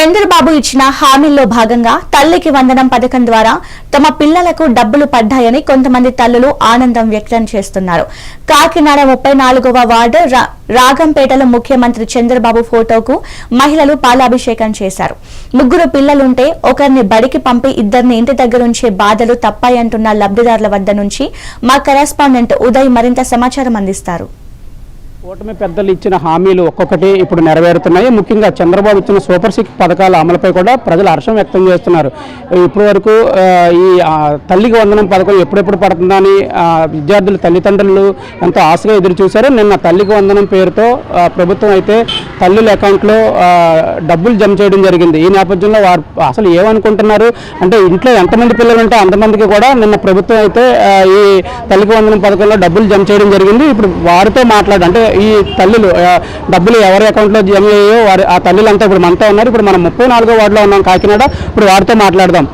చంద్రబాబు ఇచ్చిన హామీల్లో భాగంగా తల్లికి వందనం పథకం ద్వారా తమ పిల్లలకు డబ్బులు పడ్డాయని కొంతమంది తల్లులు ఆనందం వ్యక్తం చేస్తున్నారు. కాకినాడ ముప్పై నాలుగవ వార్డు రాగంపేటలో ముఖ్యమంత్రి చంద్రబాబు ఫోటోకు మహిళలు పాలాభిషేకం చేశారు. ముగ్గురు పిల్లలుంటే ఒకరిని బడికి పంపి ఇద్దరిని ఇంటి దగ్గర ఉంచే బాధలు తప్పాయంటున్న లబ్ధిదారుల వద్ద నుంచి మా కరెస్పాండెంట్ ఉదయ్ మరింత సమాచారం అందిస్తారు. కూటమి పెద్దలు ఇచ్చిన హామీలు ఒక్కొక్కటి ఇప్పుడు నెరవేరుతున్నాయి. ముఖ్యంగా చంద్రబాబు ఇచ్చిన సూపర్ సిక్స్ పథకాల అమలుపై కూడా ప్రజలు హర్షం వ్యక్తం చేస్తున్నారు. ఇప్పటి వరకు ఈ తల్లికి వందనం పథకం ఎప్పుడెప్పుడు పడుతుందని విద్యార్థులు తల్లిదండ్రులు ఎంతో ఆశగా ఎదురు చూశారు. నిన్న తల్లికి వందనం పేరుతో ప్రభుత్వం అయితే తల్లుల అకౌంట్లో డబ్బులు జమ చేయడం జరిగింది. ఈ నేపథ్యంలో వారు అసలు ఏమనుకుంటున్నారు? అంటే ఇంట్లో ఎంతమంది పిల్లలు ఉంటే అంతమందికి కూడా నిన్న ప్రభుత్వం అయితే ఈ తల్లికి వందనం పథకంలో డబ్బులు జమ చేయడం జరిగింది. ఇప్పుడు వారితో మాట్లాడు అంటే ఈ తల్లులు డబ్బులు ఎవరి అకౌంట్లో జమ అయ్యాయో వారి ఆ తల్లులంతా ఇప్పుడు మనతో ఉన్నారు. ఇప్పుడు మనం ముప్పై నాలుగో వార్డులో ఉన్నాం కాకినాడ. ఇప్పుడు వారితో మాట్లాడదాం.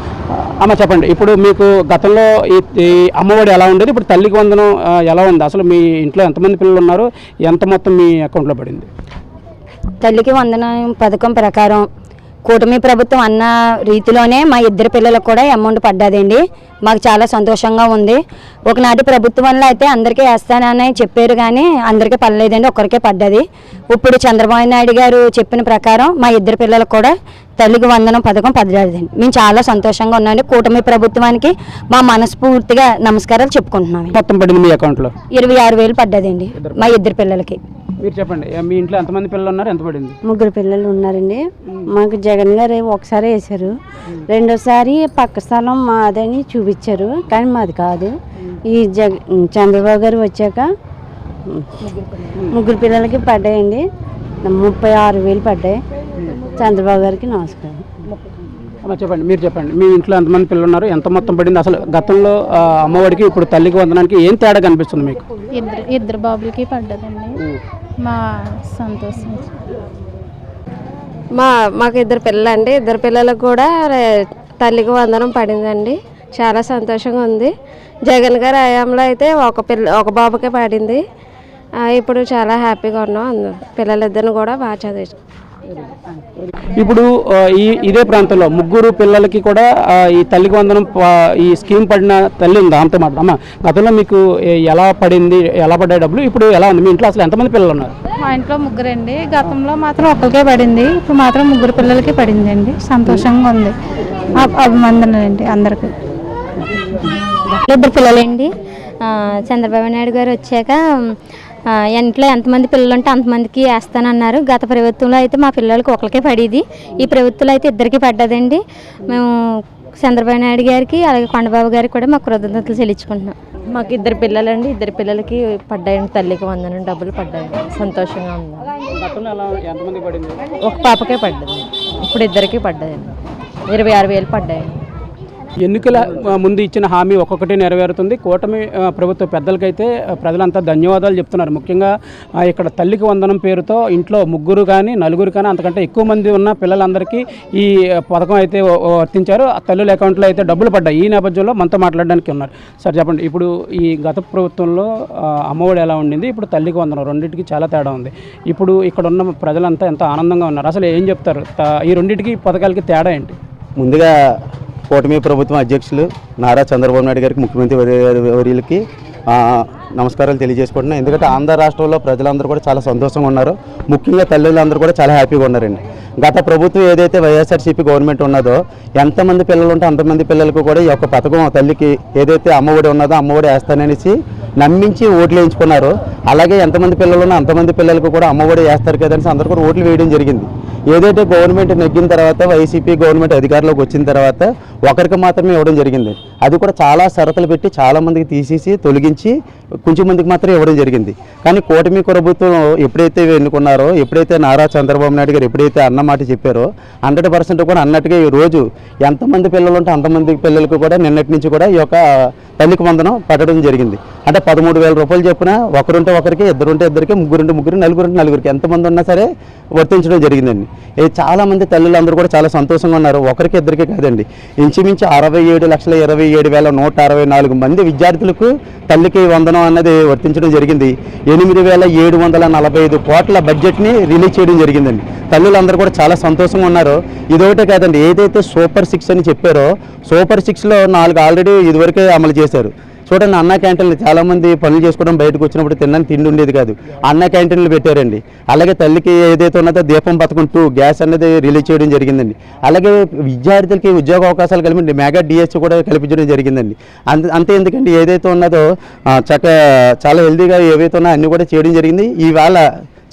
అమ్మ చెప్పండి. ఇప్పుడు మీకు గతంలో ఈ అమ్మఒడి ఎలా ఉండేది? ఇప్పుడు తల్లికి వందనం ఎలా ఉంది? అసలు మీ ఇంట్లో ఎంతమంది పిల్లలు ఉన్నారు? ఎంత మొత్తం మీ అకౌంట్లో పడింది? తల్లికి వందనం పథకం ప్రకారం కూటమి ప్రభుత్వం అన్న రీతిలోనే మా ఇద్దరు పిల్లలకు కూడా అమౌంట్ పడ్డదండి. మాకు చాలా సంతోషంగా ఉంది. ఒకనాటి ప్రభుత్వం వల్ల అయితే అందరికీ వేస్తానని చెప్పారు కానీ అందరికీ పడలేదండి ఒక్కరికే పడ్డది. ఇప్పుడు చంద్రబాబు నాయుడు గారు చెప్పిన ప్రకారం మా ఇద్దరు పిల్లలకు కూడా తల్లికి వందనం పథకం పడ్డదండి. మేము చాలా సంతోషంగా ఉన్నామండి. కూటమి ప్రభుత్వానికి మా మనస్ఫూర్తిగా నమస్కారాలు చెప్పుకుంటున్నాం మొత్తం పడింది మీ అకౌంట్లో ఇరవై ఆరు వేలు పడ్డదండి మా ఇద్దరు పిల్లలకి. మీరు చెప్పండి. మీ ఇంట్లో ఎంతమంది పిల్లలు ఉన్నారు ఎంత పడింది? ముగ్గురు పిల్లలు ఉన్నారండి. మాకు జగన్ గారు ఒకసారి వేశారు. రెండోసారి పక్క స్థలం మాదని చూపించారు. కానీ మాది కాదు. ఈ జగ చంద్రబాబు గారు వచ్చాక ముగ్గురు పిల్లలకి పడ్డాయండి. ముప్పై ఆరు వేలు పడ్డాయి. చంద్రబాబు గారికి నమస్కారం. అమ్మ చెప్పండి. మీరు చెప్పండి. మీ ఇంట్లో ఎంతమంది పిల్లలు ఉన్నారు ఎంత మొత్తం పడింది? అసలు గతంలో అమ్మఒడికి ఇప్పుడు తల్లికి వందనానికి ఏం తేడా కనిపిస్తుంది మీకు? ఇద్దరు ఇద్దరు బాబులకి పడ్డదండి. మా సంతోషం. మా మాకు ఇద్దరు పిల్లలు అండి ఇద్దరు పిల్లలకు కూడా తల్లికి వందనం పడిందండి. చాలా సంతోషంగా ఉంది. జగన్ గారి హయాంలో అయితే ఒక పిల్ల ఒక బాబుకే పడింది. ఇప్పుడు చాలా హ్యాపీగా ఉన్నాం. పిల్లలిద్దరిని కూడా బాగా చదివి ఇప్పుడు ఈ ఇదే ప్రాంతంలో ముగ్గురు పిల్లలకి కూడా ఈ తల్లికి వందనం ఈ స్కీమ్ పడిన తల్లి ఉంది? దాంతో మాట. అమ్మ గతంలో మీకు ఎలా పడింది ఎలా పడ్డాయి డబ్బులు? ఇప్పుడు ఎలా ఉంది? మీ ఇంట్లో అసలు ఎంతమంది పిల్లలు ఉన్నారు? మా ఇంట్లో ముగ్గురండి. గతంలో మాత్రం ఒక్కరికే పడింది. ఇప్పుడు మాత్రం ముగ్గురు పిల్లలకి పడింది అండి సంతోషంగా ఉంది. అభి- అభినందనలండి అందరికీ. ఇద్దరు పిల్లలండి. చంద్రబాబు నాయుడు గారు వచ్చాక ఇంట్లో ఎంతమంది పిల్లలు ఉంటే అంతమందికి వేస్తానన్నారు. గత ప్రభుత్వంలో అయితే మా పిల్లలకి ఒకరికే పడేది. ఈ ప్రభుత్వంలో అయితే ఇద్దరికి పడ్డదండి. మేము చంద్రబాబు నాయుడు గారికి అలాగే కొండబాబు గారికి కూడా మా కృతజ్ఞతలు చెల్లించుకుంటున్నాం. మాకు ఇద్దరు పిల్లలండి. ఇద్దరు పిల్లలకి పడ్డాయండి. తల్లికి వందనం డబ్బులు పడ్డాయండి సంతోషంగా ఉంది. ఒక పాపకే పడ్డది. ఇప్పుడు ఇద్దరికి పడ్డాయండి. ఇరవై ఆరు వేలు పడ్డాయండి ఎన్నికల ముందు ఇచ్చిన హామీ ఒక్కొక్కటి నెరవేరుతుంది. కూటమి ప్రభుత్వ పెద్దలకైతే ప్రజలంతా ధన్యవాదాలు చెప్తున్నారు. ముఖ్యంగా ఇక్కడ తల్లికి వందనం పేరుతో ఇంట్లో ముగ్గురు కానీ నలుగురు కానీ అంతకంటే ఎక్కువ మంది ఉన్న పిల్లలందరికీ ఈ పథకం అయితే వర్తించారు. తల్లుల అకౌంట్లో అయితే డబ్బులు పడ్డాయి. ఈ నేపథ్యంలో మనతో మాట్లాడడానికి ఉన్నారు. సార్ చెప్పండి. ఇప్పుడు ఈ గత ప్రభుత్వంలో అమ్మఒడి ఎలా ఉండింది? ఇప్పుడు తల్లికి వందనం రెండింటికి చాలా తేడా ఉంది. ఇప్పుడు ఇక్కడ ఉన్న ప్రజలంతా ఎంత ఆనందంగా ఉన్నారు. అసలు ఏం చెప్తారు? ఈ రెండింటికి పథకాలకి తేడా ఏంటి? ముందుగా కూటమి ప్రభుత్వం అధ్యక్షులు నారా చంద్రబాబు నాయుడు గారికి ముఖ్యమంత్రి వర్యులకి నమస్కారాలు తెలియజేసుకుంటున్నాను. ఎందుకంటే ఆంధ్ర రాష్ట్రంలో ప్రజలందరూ కూడా చాలా సంతోషంగా ఉన్నారు. ముఖ్యంగా తల్లులందరూ కూడా చాలా హ్యాపీగా ఉన్నారండి. గత ప్రభుత్వం ఏదైతే వైఎస్ఆర్సీపీ గవర్నమెంట్ ఉన్నదో ఎంతమంది పిల్లలు ఉంటే అంతమంది పిల్లలకు కూడా ఈ యొక్క పథకం తల్లికి ఏదైతే అమ్మఒడి ఉన్నదో అమ్మఒడి వేస్తాననేసి నమ్మించి ఓట్లు వేయించుకున్నారు. అలాగే ఎంతమంది పిల్లలు ఉన్నా అంతమంది పిల్లలకు కూడా అమ్మఒడి వేస్తారు కదనేసి అందరూ కూడా ఓట్లు వేయడం జరిగింది. ఏదైతే గవర్నమెంట్ నెగ్గిన తర్వాత వైసీపీ గవర్నమెంట్ అధికారంలోకి వచ్చిన తర్వాత ఒకరికి మాత్రమే ఇవ్వడం జరిగింది. అది కూడా చాలా షరతులు పెట్టి చాలామందికి తీసేసి తొలగించి కొంచెం మందికి మాత్రం ఇవ్వడం జరిగింది. కానీ కూటమి ప్రభుత్వం ఎప్పుడైతే ఎన్నుకున్నారో ఎప్పుడైతే నారా చంద్రబాబు నాయుడు గారు ఎప్పుడైతే అన్న మాట చెప్పారో హండ్రెడ్ పర్సెంట్ కూడా అన్నట్టుగా ఈ రోజు ఎంతమంది పిల్లలు ఉంటే అంతమంది పిల్లలకు కూడా నిన్నటి నుంచి కూడా ఈ యొక్క తల్లికి వందనం పెట్టడం జరిగింది. అంటే పదమూడు వేల రూపాయలు చెప్పిన ఒకరుంటే ఒకరికి ఇద్దరుంటే ఇద్దరికి ముగ్గురుంటే ముగ్గురు నలుగురుంటే నలుగురికి ఎంతమంది ఉన్నా సరే వర్తించడం జరిగిందండి. ఇది చాలా మంది తల్లులు అందరూ కూడా చాలా సంతోషంగా ఉన్నారు. ఒకరికి ఇద్దరికి కాదండి. ఇంచుమించు అరవై ఏడు లక్షల ఇరవై ఏడు వేల నూట అరవై నాలుగు మంది విద్యార్థులకు తల్లికి వందనం అన్నది వర్తించడం జరిగింది. ఎనిమిది వేల ఏడు వందల నలభై ఐదు కోట్ల బడ్జెట్ని రిలీజ్ చేయడం జరిగిందండి. తల్లులందరూ కూడా చాలా సంతోషంగా ఉన్నారు. ఇదొకటే కాదండి ఏదైతే సూపర్ సిక్స్ అని చెప్పారో సూపర్ సిక్స్లో నాలుగు ఆల్రెడీ ఇదివరకే అమలు చేశారు. చూడండి అన్న క్యాంటీన్లు చాలామంది పనులు చేసుకోవడం బయటకు వచ్చినప్పుడు తినడానికి తిండి ఉండేది కాదు. అన్న క్యాంటీన్లు పెట్టారండి. అలాగే తల్లికి ఏదైతే ఉన్నదో దీపం బతుకుంటూ గ్యాస్ అనేది రిలీజ్ చేయడం జరిగిందండి. అలాగే విద్యార్థులకి ఉద్యోగ అవకాశాలు కలిపి మెగా డిఎస్సి కూడా కల్పించడం జరిగిందండి. అంత అంతే ఎందుకండి? ఏదైతే ఉన్నదో చక్క చాలా హెల్దీగా ఏవైతే ఉన్నాయో అన్నీ కూడా చేయడం జరిగింది. ఇవాళ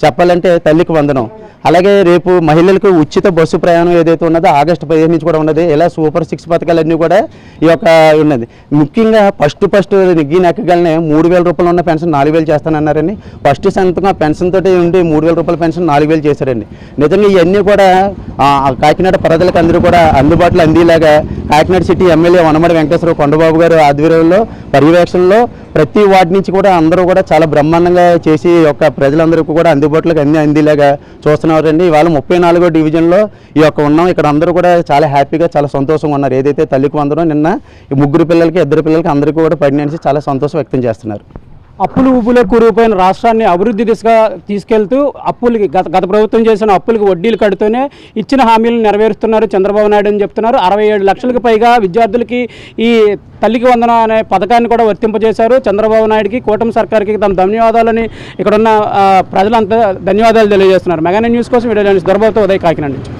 చెప్పాలంటే తల్లికి వందనం. అలాగే రేపు మహిళలకు ఉచిత బస్సు ప్రయాణం ఏదైతే ఉన్నదో ఆగస్టు పదిహేను నుంచి కూడా ఉన్నది. ఇలా సూపర్ సిక్స్ పథకాలన్నీ కూడా ఈ యొక్క ఉన్నది. ముఖ్యంగా ఫస్ట్ ఫస్ట్ నిగ్గి నెక్కగలనే మూడు వేల రూపాయలు ఉన్న పెన్షన్ నాలుగు వేలు చేస్తానన్నారని. ఫస్ట్ సంతకం ఆ పెన్షన్ తోటి ఉండి మూడు వేల రూపాయల పెన్షన్ నాలుగు వేలు చేశారండి. నిజంగా ఇవన్నీ కూడా కాకినాడ ప్రజలకు అందరూ కూడా అందుబాటులో అందేలాగా కాకినాడ సిటీ ఎమ్మెల్యే వనమడి వెంకటేశ్వర కొండబాబు గారు ఆధ్వర్యంలో పర్యవేక్షణలో ప్రతి వార్డు నుంచి కూడా అందరూ కూడా చాలా బ్రహ్మాండంగా చేసి యొక్క ప్రజలందరికీ కూడా అందుబాటులోకి అన్ని అందేలాగా చూస్తున్నారండి ఇవాళ ముప్పై నాలుగో డివిజన్లో ఈ యొక్క ఉన్నాం. ఇక్కడ అందరూ కూడా చాలా హ్యాపీగా చాలా సంతోషంగా ఉన్నారు. ఏదైతే తల్లికి వందరో నిన్న ఈ ముగ్గురు పిల్లలకి ఇద్దరు పిల్లలకి అందరికీ కూడా పడినేసి చాలా సంతోషం వ్యక్తం చేస్తున్నారు. అప్పులు ఉప్పులో కూరుకుపోయిన రాష్ట్రాన్ని అభివృద్ధి దిశగా తీసుకెళ్తూ అప్పులకి గత గత ప్రభుత్వం చేసిన అప్పులకి వడ్డీలు కడుతూనే ఇచ్చిన హామీలను నెరవేరుస్తున్నారు చంద్రబాబు నాయుడు అని చెప్తున్నారు. అరవై ఏడు లక్షలకు పైగా విద్యార్థులకి ఈ తల్లికి వందనం అనే పథకాన్ని కూడా వర్తింపజేశారు. చంద్రబాబు నాయుడికి కూటమి సర్కార్కి తమ ధన్యవాదాలని ఇక్కడున్న ప్రజలంతా ధన్యవాదాలు తెలియజేస్తున్నారు. మెగానే న్యూస్ కోసం వీడియో దొరబాబుతో ఉదయ్ కాకినాడ నుంచి.